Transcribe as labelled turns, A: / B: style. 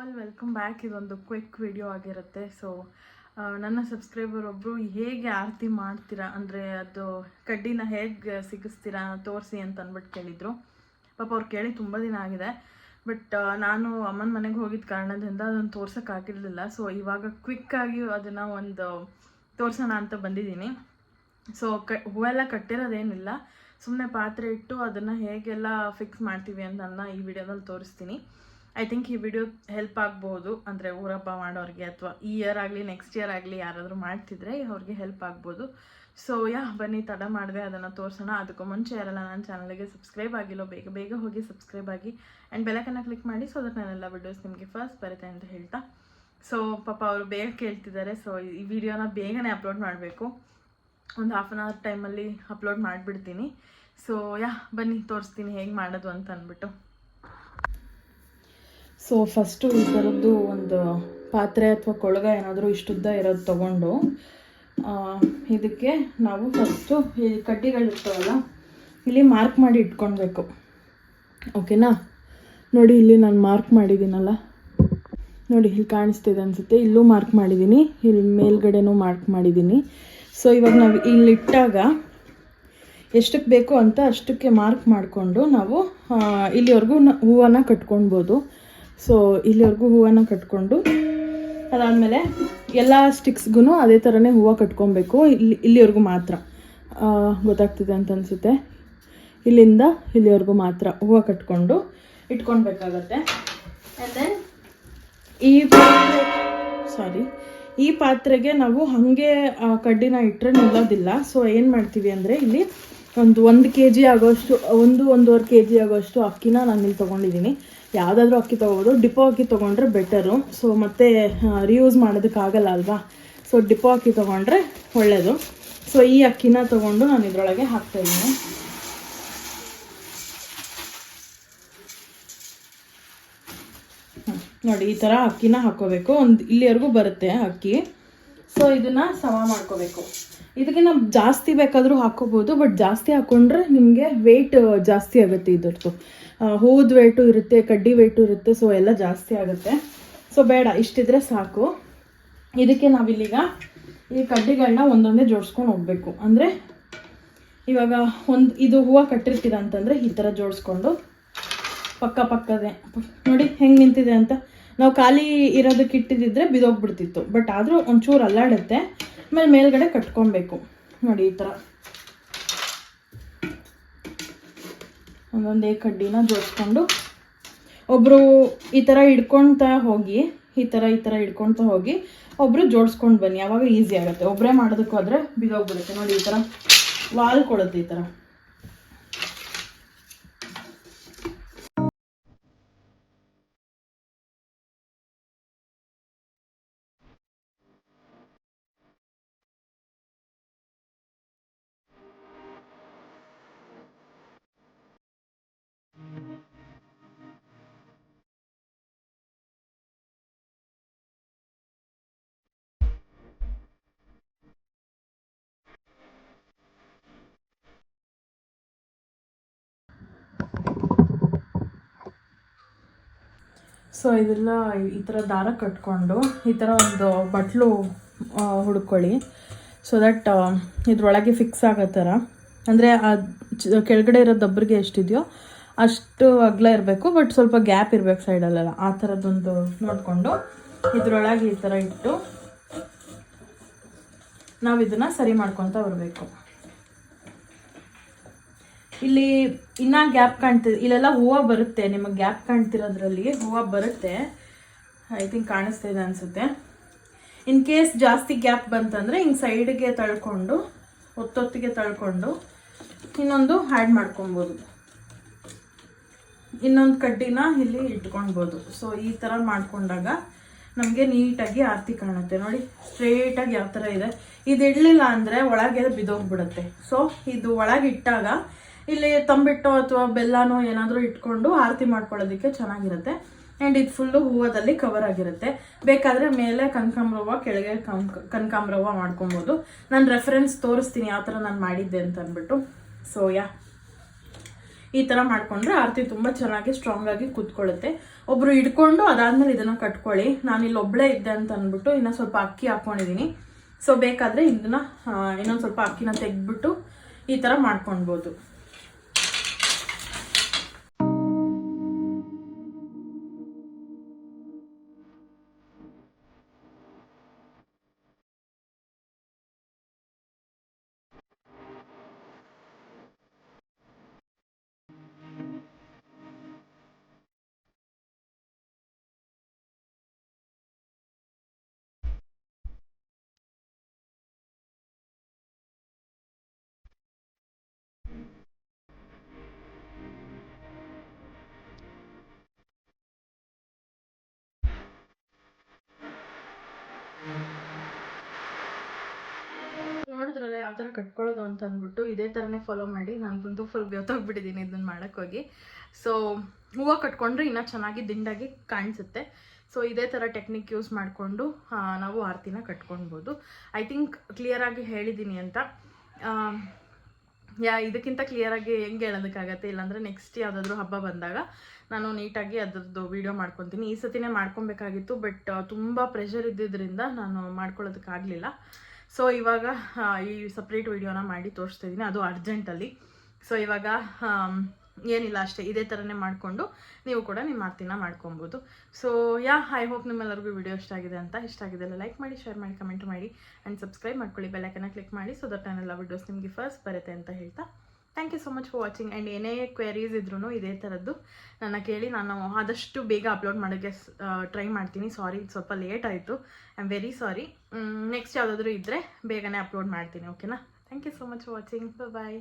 A: All welcome back ಇದೊಂದು quick video ಆಗಿರುತ್ತೆ. So ನನ್ನ ಸಬ್ಸ್ಕ್ರೈಬರ್ ಒಬ್ಬರು ಹೇಗೆ ಆರತಿ ಮಾಡ್ತೀರಾ? ಅಂದರೆ ಅದು ಕಡ್ಡಿನ ಹೇಗೆ ಸಿಗಿಸ್ತೀರಾ ತೋರಿಸಿ ಅಂತ ಅಂದ್ಬಿಟ್ಟು ಕೇಳಿದರು. ಪಾಪ ಅವ್ರು ಕೇಳಿ ತುಂಬ ದಿನ ಆಗಿದೆ. ಬಟ್ ನಾನು ಅಮ್ಮನ ಮನೆಗೆ ಹೋಗಿದ್ದ ಕಾರಣದಿಂದ ಅದನ್ನು ತೋರ್ಸೋಕ್ಕಾಗಿರಲಿಲ್ಲ ಸೊ ಇವಾಗ ಕ್ವಿಕ್ಕಾಗಿ ಅದನ್ನು ಒಂದು ತೋರಿಸೋಣ ಅಂತ ಬಂದಿದ್ದೀನಿ. ಸೊ ಕ, ಹೂವೆಲ್ಲ ಕಟ್ಟಿರೋದೇನಿಲ್ಲ. ಸುಮ್ಮನೆ ಪಾತ್ರೆ ಇಟ್ಟು ಅದನ್ನು ಹೇಗೆಲ್ಲ ಫಿಕ್ಸ್ ಮಾಡ್ತೀವಿ ಅಂತ ನನ್ನ ಈ ವಿಡಿಯೋದಲ್ಲಿ ತೋರಿಸ್ತೀನಿ. ಐ ಥಿಂಕ್ ಈ ವಿಡಿಯೋ ಹೆಲ್ಪ್ ಆಗ್ಬೋದು. ಅಂದರೆ ಊರಪ್ಪ ಮಾಡೋರಿಗೆ ಅಥವಾ ಈ ಇಯರ್ ಆಗಲಿ ನೆಕ್ಸ್ಟ್ ಇಯರ್ ಆಗಲಿ ಯಾರಾದರೂ ಮಾಡ್ತಿದ್ರೆ ಅವ್ರಿಗೆ ಹೆಲ್ಪ್ ಆಗ್ಬೋದು. ಸೊ ಯಾ ಬನ್ನಿ, ತಡ ಮಾಡಿದೆ ಅದನ್ನು ತೋರಿಸೋಣ. ಅದಕ್ಕೂ ಮುಂಚೆ ಯಾರಲ್ಲ ನನ್ನ ಚಾನಲ್ಗೆ ಸಬ್ಸ್ಕ್ರೈಬ್ ಆಗಿಲ್ಲೋ, ಬೇಗ ಬೇಗ ಹೋಗಿ ಸಬ್ಸ್ಕ್ರೈಬ್ ಆಗಿ. ಆ್ಯಂಡ್ ಬೆಲಕನ್ನು ಕ್ಲಿಕ್ ಮಾಡಿ ಸೊ ದಟ್ ನಾನೆಲ್ಲ ವಿಡಿಯೋಸ್ ನಿಮಗೆ ಫಸ್ಟ್ ಬರುತ್ತೆ ಅಂತ ಹೇಳ್ತಾ. ಸೊ ಪಾಪ ಅವರು ಬೇಗ ಕೇಳ್ತಿದ್ದಾರೆ. ಸೊ ಈ ವಿಡಿಯೋನ ಬೇಗನೆ ಅಪ್ಲೋಡ್ ಮಾಡಬೇಕು. ಒಂದು ಹಾಫ್ ಆನ್ ಅವರ್ ಟೈಮಲ್ಲಿ ಅಪ್ಲೋಡ್ ಮಾಡಿಬಿಡ್ತೀನಿ. ಸೊ ಯಾ ಬನ್ನಿ, ತೋರಿಸ್ತೀನಿ ಹೇಗೆ ಮಾಡೋದು ಅಂತ ಅಂದ್ಬಿಟ್ಟು. ಸೊ ಫಸ್ಟು ಈ ಥರದ್ದು ಒಂದು ಪಾತ್ರೆ ಅಥವಾ ಕೊಳಗ ಏನಾದರೂ ಇಷ್ಟುದ್ದ ಇರೋದು ತೊಗೊಂಡು ಇದಕ್ಕೆ ನಾವು ಫಸ್ಟು ಈ ಕಡ್ಡಿಗಳಿರ್ತಾವಲ್ಲ ಇಲ್ಲಿ ಮಾರ್ಕ್ ಮಾಡಿ ಇಟ್ಕೊಳ್ಬೇಕು ಓಕೆನಾ ನೋಡಿ, ಇಲ್ಲಿ ನಾನು ಮಾರ್ಕ್ ಮಾಡಿದ್ದೀನಲ್ಲ. ನೋಡಿ, ಇಲ್ಲಿ ಕಾಣಿಸ್ತಿದೆ ಅನಿಸುತ್ತೆ. ಇಲ್ಲೂ ಮಾರ್ಕ್ ಮಾಡಿದ್ದೀನಿ. ಇಲ್ಲಿ ಮೇಲ್ಗಡೆನೂ ಮಾರ್ಕ್ ಮಾಡಿದ್ದೀನಿ. ಸೊ ಇವಾಗ ನಾವು ಇಲ್ಲಿಟ್ಟಾಗ ಎಷ್ಟಕ್ಕೆ ಬೇಕು ಅಂತ ಅಷ್ಟಕ್ಕೆ ಮಾರ್ಕ್ ಮಾಡಿಕೊಂಡು ನಾವು ಇಲ್ಲಿವರೆಗೂ ಹೂವನ್ನು ಕಟ್ಕೊಳ್ಬೋದು ಸೊ ಇಲ್ಲಿವರೆಗೂ ಹೂವನ್ನ ಕಟ್ಕೊಂಡು, ಅದಾದಮೇಲೆ ಎಲ್ಲ ಸ್ಟಿಕ್ಸ್ಗೂ ಅದೇ ಥರನೇ ಹೂವು ಕಟ್ಕೊಬೇಕು. ಇಲ್ಲಿ, ಇಲ್ಲಿವರೆಗೂ ಮಾತ್ರ. ಗೊತ್ತಾಗ್ತಿದೆ ಅಂತ ಅನಿಸುತ್ತೆ. ಇಲ್ಲಿಂದ ಇಲ್ಲಿವರೆಗೂ ಮಾತ್ರ ಹೂವು ಕಟ್ಕೊಂಡು ಇಟ್ಕೊಳ್ಬೇಕಾಗತ್ತೆ. ಆ್ಯಂಡ್ ದೆನ್ ಈ ಪಾತ್ರೆ ಸಾರಿ ಈ ಪಾತ್ರೆಗೆ ನಾವು ಹಾಗೆ ಕಡ್ಡಿನ ಇಟ್ಟರೆ ನಿಲ್ಲೋದಿಲ್ಲ. ಸೊ ಏನು ಮಾಡ್ತೀವಿ ಅಂದರೆ ಇಲ್ಲಿ ಒಂದು ಒಂದು ಕೆ ಜಿ ಆಗೋಷ್ಟು, ಒಂದು ಒಂದೂವರೆ ಕೆ ಜಿ ಆಗೋಷ್ಟು ಅಕ್ಕಿನ ನಾನು ಇಲ್ಲಿ ತೊಗೊಂಡಿದ್ದೀನಿ. ಯಾವುದಾದ್ರೂ ಅಕ್ಕಿ ತೊಗೋಬೋದು, ಡಿಪೋ ಅಕ್ಕಿ ತೊಗೊಂಡ್ರೆ ಬೆಟರು. ಸೊ ಮತ್ತೆ ರಿಯೂಸ್ ಮಾಡೋದಕ್ಕಾಗಲ್ಲ ಅಲ್ವಾ? ಸೊ ಡಿಪೋ ಅಕ್ಕಿ ತೊಗೊಂಡ್ರೆ ಒಳ್ಳೆಯದು ಸೊ ಈ ಅಕ್ಕಿನ ತೊಗೊಂಡು ನಾನು ಇದರೊಳಗೆ ಹಾಕ್ತಾಯಿದ್ದೀನಿ ನೋಡಿ, ಈ ಥರ ಅಕ್ಕಿನ ಹಾಕೋಬೇಕು ಒಂದು ಇಲ್ಲಿವರೆಗೂ ಬರುತ್ತೆ ಅಕ್ಕಿ. ಸೊ ಇದನ್ನು ಸಮ ಮಾಡ್ಕೋಬೇಕು. ಇದಕ್ಕೆ ನಾವು ಜಾಸ್ತಿ ಬೇಕಾದರೂ ಹಾಕೋಬೋದು ಬಟ್ ಜಾಸ್ತಿ ಹಾಕೊಂಡ್ರೆ ನಿಮಗೆ ವೆಯ್ಟ್ ಜಾಸ್ತಿ ಆಗುತ್ತೆ ಇದರದ್ದು. ಹೂದ ವೆಯ್ಟು ಇರುತ್ತೆ, ಕಡ್ಡಿ ವೆಯ್ಟು ಇರುತ್ತೆ ಸೊ ಎಲ್ಲ ಜಾಸ್ತಿ ಆಗುತ್ತೆ. ಸೊ ಬೇಡ, ಇಷ್ಟಿದ್ರೆ ಸಾಕು. ಇದಕ್ಕೆ ನಾವಿಲ್ಲೀಗ ಈ ಕಡ್ಡಿಗಳನ್ನ ಒಂದೊಂದೇ ಜೋಡಿಸ್ಕೊಂಡು ಹೋಗ್ಬೇಕು. ಅಂದರೆ ಇವಾಗ ಒಂದು, ಇದು ಹೂವು ಕಟ್ಟಿರ್ತೀರ ಅಂತಂದರೆ ಈ ಥರ ಜೋಡಿಸ್ಕೊಂಡು ಪಕ್ಕ ಪಕ್ಕದೇ. ನೋಡಿ ಹೆಂಗೆ ನಿಂತಿದೆ ಅಂತ. ನಾವು ಖಾಲಿ ಇರೋದಕ್ಕೆ ಇಟ್ಟಿದ್ದಿದ್ರೆ ಬಿದೋಗ್ಬಿಡ್ತಿತ್ತು ಬಟ್ ಆದರೂ ಒಂಚೂರು ಅಲ್ಲಾಡುತ್ತೆ. ಆಮೇಲೆ ಮೇಲ್ಗಡೆ ಕಟ್ಕೊಬೇಕು. ನೋಡಿ, ಈ ಥರ ಒಂದೊಂದೇ ಕಡ್ಡಿನ ಜೋಡಿಸ್ಕೊಂಡು ಒಬ್ಬರು ಈ ಥರ ಹಿಡ್ಕೊಳ್ತಾ ಹೋಗಿ, ಈ ಥರ ಈ ಥರ ಹಿಡ್ಕೊಳ್ತಾ ಹೋಗಿ ಒಬ್ಬರು ಜೋಡಿಸ್ಕೊಂಡು ಬನ್ನಿ. ಆವಾಗ ಈಸಿ ಆಗುತ್ತೆ. ಒಬ್ಬರೇ ಮಾಡೋದಕ್ಕೆ ಹೋದರೆ ಬಿದೋಗ್ಬಿಡುತ್ತೆ. ನೋಡಿ, ಈ ಥರ ವಾಲ್ ಕೊಡುತ್ತೆ ಈ ಥರ ಸೊ ಇದೆಲ್ಲ ಈ ಥರ ದಾರ ಕಟ್ಕೊಂಡು ಈ ಥರ ಒಂದು ಬಟ್ಲು ಹುಡ್ಕೊಳ್ಳಿ. ಸೊ ದಟ್ ಇದ್ರೊಳಗೆ ಫಿಕ್ಸ್ ಆಗೋ ಥರ. ಅಂದರೆ ಆ ಕೆಳಗಡೆ ಇರೋ ದಬ್ಬರಿಗೆ ಎಷ್ಟಿದೆಯೋ ಅಷ್ಟು ಅಗಲ ಇರಬೇಕು ಬಟ್ ಸ್ವಲ್ಪ ಗ್ಯಾಪ್ ಇರಬೇಕು ಸೈಡಲ್ಲೆಲ್ಲ ಆ ಥರದ್ದೊಂದು ನೋಡಿಕೊಂಡು ಇದರೊಳಗೆ ಈ ಥರ ಇಟ್ಟು ನಾವು ಇದನ್ನು ಸರಿ ಮಾಡ್ಕೊತ ಬರಬೇಕು. ಇಲ್ಲಿ ಇನ್ನ ಗ್ಯಾಪ್ ಕಾಣ್ತಿದೆ ಇಲ್ಲೆಲ್ಲ ಹೂವು ಬರುತ್ತೆ, ನಿಮಗೆ ಗ್ಯಾಪ್ ಕಾಣ್ತಿರೋದ್ರಲ್ಲಿ ಹೂವು ಬರುತ್ತೆ. ಐ ಥಿಂಕ್ ಕಾಣಿಸ್ತಾ ಇದೆ ಅನಿಸುತ್ತೆ. ಇನ್ ಕೇಸ್ ಜಾಸ್ತಿ ಗ್ಯಾಪ್ ಬಂತಂದರೆ ಹಿಂಗೆ ಸೈಡ್ಗೆ ತಳ್ಕೊಂಡು, ಒತ್ತೊತ್ತಿಗೆ ತಳ್ಕೊಂಡು ಇನ್ನೊಂದು ಹ್ಯಾಡ್ ಮಾಡ್ಕೊಬೋದು. ಇನ್ನೊಂದು ಕಡ್ಡಿನ ಇಲ್ಲಿ ಇಟ್ಕೊಳ್ಬೋದು ಸೊ ಈ ಥರ ಮಾಡ್ಕೊಂಡಾಗ ನಮಗೆ ನೀಟಾಗಿ ಆರತಿ ಕಾಣುತ್ತೆ. ನೋಡಿ ಸ್ಟ್ರೇಟಾಗಿ ಯಾವ ಥರ ಇದೆ. ಇದು ಇಡಲಿಲ್ಲ ಅಂದರೆ ಒಳಗೆ ಬಿದ್ದೋಗ್ಬಿಡುತ್ತೆ ಸೊ ಇದು ಒಳಗೆ ಇಟ್ಟಾಗ ಇಲ್ಲಿ ತಂಬಿಟ್ಟು ಅಥವಾ ಬೆಲ್ಲನೋ ಏನಾದರೂ ಇಟ್ಕೊಂಡು ಆರತಿ ಮಾಡ್ಕೊಳ್ಳೋದಕ್ಕೆ ಚೆನ್ನಾಗಿರುತ್ತೆ. ಆ್ಯಂಡ್ ಇದು ಫುಲ್ಲು ಹೂವದಲ್ಲಿ ಕವರ್ ಆಗಿರುತ್ತೆ. ಬೇಕಾದರೆ ಮೇಲೆ ಕನಕಾಂಬ್ರವ್ವ ಕೆಳಗೆ ಕನ್ ಕನಕಾಂಬ್ರವ್ವ ಮಾಡ್ಕೊಬೋದು. ನಾನು ರೆಫರೆನ್ಸ್ ತೋರಿಸ್ತೀನಿ ಯಾವ ಥರ ನಾನು ಮಾಡಿದ್ದೆ ಅಂತ ಅಂದ್ಬಿಟ್ಟು. ಸೊ ಯಾ ಈ ಥರ ಮಾಡಿಕೊಂಡ್ರೆ ಆರತಿ ತುಂಬ ಚೆನ್ನಾಗಿ ಸ್ಟ್ರಾಂಗ್ ಆಗಿ ಕೂತ್ಕೊಳ್ಳುತ್ತೆ. ಒಬ್ಬರು ಹಿಡ್ಕೊಂಡು ಅದಾದ್ಮೇಲೆ ಇದನ್ನು ಕಟ್ಕೊಳ್ಳಿ. ನಾನು ಇಲ್ಲಿ ಒಬ್ಬಳೇ ಇದ್ದೆ ಅಂತ ಅಂದ್ಬಿಟ್ಟು ಇನ್ನೂ ಸ್ವಲ್ಪ ಅಕ್ಕಿ ಹಾಕೊಂಡಿದ್ದೀನಿ ಸೊ ಬೇಕಾದರೆ ಇದನ್ನ ಇನ್ನೊಂದು ಸ್ವಲ್ಪ ಅಕ್ಕಿನ ತೆಗೆದ್ಬಿಟ್ಟು ಈ ಥರ ಮಾಡ್ಕೊಳ್ಬೋದು ಯಾವ ಥರ ಕಟ್ಕೊಳ್ಳೋದು ಅಂತ ಅಂದ್ಬಿಟ್ಟು ಇದೇ ಥರನೇ ಫಾಲೋ ಮಾಡಿ ನಾನು ಬಂದು ಫುಲ್ ಬೆವ್ತೋಗ್ಬಿಟ್ಟಿದ್ದೀನಿ ಇದನ್ನು ಮಾಡೋಕ್ಕೋಗಿ ಸೊ ಹೂವು ಕಟ್ಕೊಂಡ್ರೆ ಇನ್ನೂ ಚೆನ್ನಾಗಿ ದಿಂಡಾಗಿ ಕಾಣಿಸುತ್ತೆ. ಸೊ ಇದೇ ಥರ ಟೆಕ್ನಿಕ್ ಯೂಸ್ ಮಾಡಿಕೊಂಡು ನಾವು ಆರತಿನ ಕಟ್ಕೊಳ್ಬೋದು. ಐ ಥಿಂಕ್ ಕ್ಲಿಯರಾಗಿ ಹೇಳಿದ್ದೀನಿ ಅಂತ. ಯಾ, ಇದಕ್ಕಿಂತ ಕ್ಲಿಯರಾಗಿ ಹೆಂಗೆ ಹೇಳೋದಕ್ಕಾಗತ್ತೆ? ಇಲ್ಲಾಂದರೆ ನೆಕ್ಸ್ಟ್ ಯಾವುದಾದ್ರೂ ಹಬ್ಬ ಬಂದಾಗ ನಾನು ನೀಟಾಗಿ ಅದರದ್ದು ವೀಡಿಯೋ ಮಾಡ್ಕೊತೀನಿ. ಈ ಸತಿನೇ ಮಾಡ್ಕೊಬೇಕಾಗಿತ್ತು ಬಟ್ ತುಂಬ ಪ್ರೆಷರ್ ಇದ್ದಿದ್ದರಿಂದ ನಾನು ಮಾಡ್ಕೊಳ್ಳೋದಕ್ಕಾಗಲಿಲ್ಲ. ಸೊ ಇವಾಗ ಈ ಸಪ್ರೇಟ್ ವಿಡಿಯೋನ ಮಾಡಿ ತೋರಿಸ್ತಾ ಇದ್ದೀನಿ ಅದು ಅರ್ಜೆಂಟಲ್ಲಿ ಸೊ ಇವಾಗ ಏನಿಲ್ಲ ಅಷ್ಟೇ. ಇದೇ ಥರನೇ ಮಾಡಿಕೊಂಡು ನೀವು ಕೂಡ ನಿಮ್ಮ ಆರ್ತಿನ ಮಾಡ್ಕೊಬೋದು. ಸೊ ಯಾ ಐ ಹೋಪ್ ನಿಮ್ಮೆಲ್ಲರಿಗೂ ವಿಡಿಯೋ ಇಷ್ಟ ಆಗಿದೆ ಅಂತ. ಇಷ್ಟ ಆಗಿದೆ ಲೈಕ್ ಮಾಡಿ ಶೇರ್ ಮಾಡಿ ಕಮೆಂಟ್ ಮಾಡಿ ಆ್ಯಂಡ್ ಸಬ್ಸ್ಕ್ರೈಬ್ ಮಾಡ್ಕೊಳ್ಳಿ. ಬೆಲ್ಲೈಕನ್ನ ಕ್ಲಿಕ್ ಮಾಡಿ ಸೊ ದಟ್ ನಾನೆಲ್ಲ ವಿಡಿಯೋಸ್ ನಿಮಗೆ ಫಸ್ಟ್ ಬರುತ್ತೆ ಅಂತ ಹೇಳ್ತಾ thank you so much for watching and ಏನೇ ಕ್ವೆರೀಸ್ ಇದ್ರೂ ಇದೇ ಥರದ್ದು ನನ್ನ ಕೇಳಿ ನಾನು ಆದಷ್ಟು ಬೇಗ ಅಪ್ಲೋಡ್ ಮಾಡೋಕ್ಕೆ ಟ್ರೈ ಮಾಡ್ತೀನಿ. ಸಾರಿ ಸ್ವಲ್ಪ ಲೇಟ್ ಆಯಿತು. I am very sorry next ಯಾವುದಾದ್ರೂ ಇದ್ದರೆ ಬೇಗನೆ ಅಪ್ಲೋಡ್ ಮಾಡ್ತೀನಿ ಓಕೆನಾ thank you so much for watching bye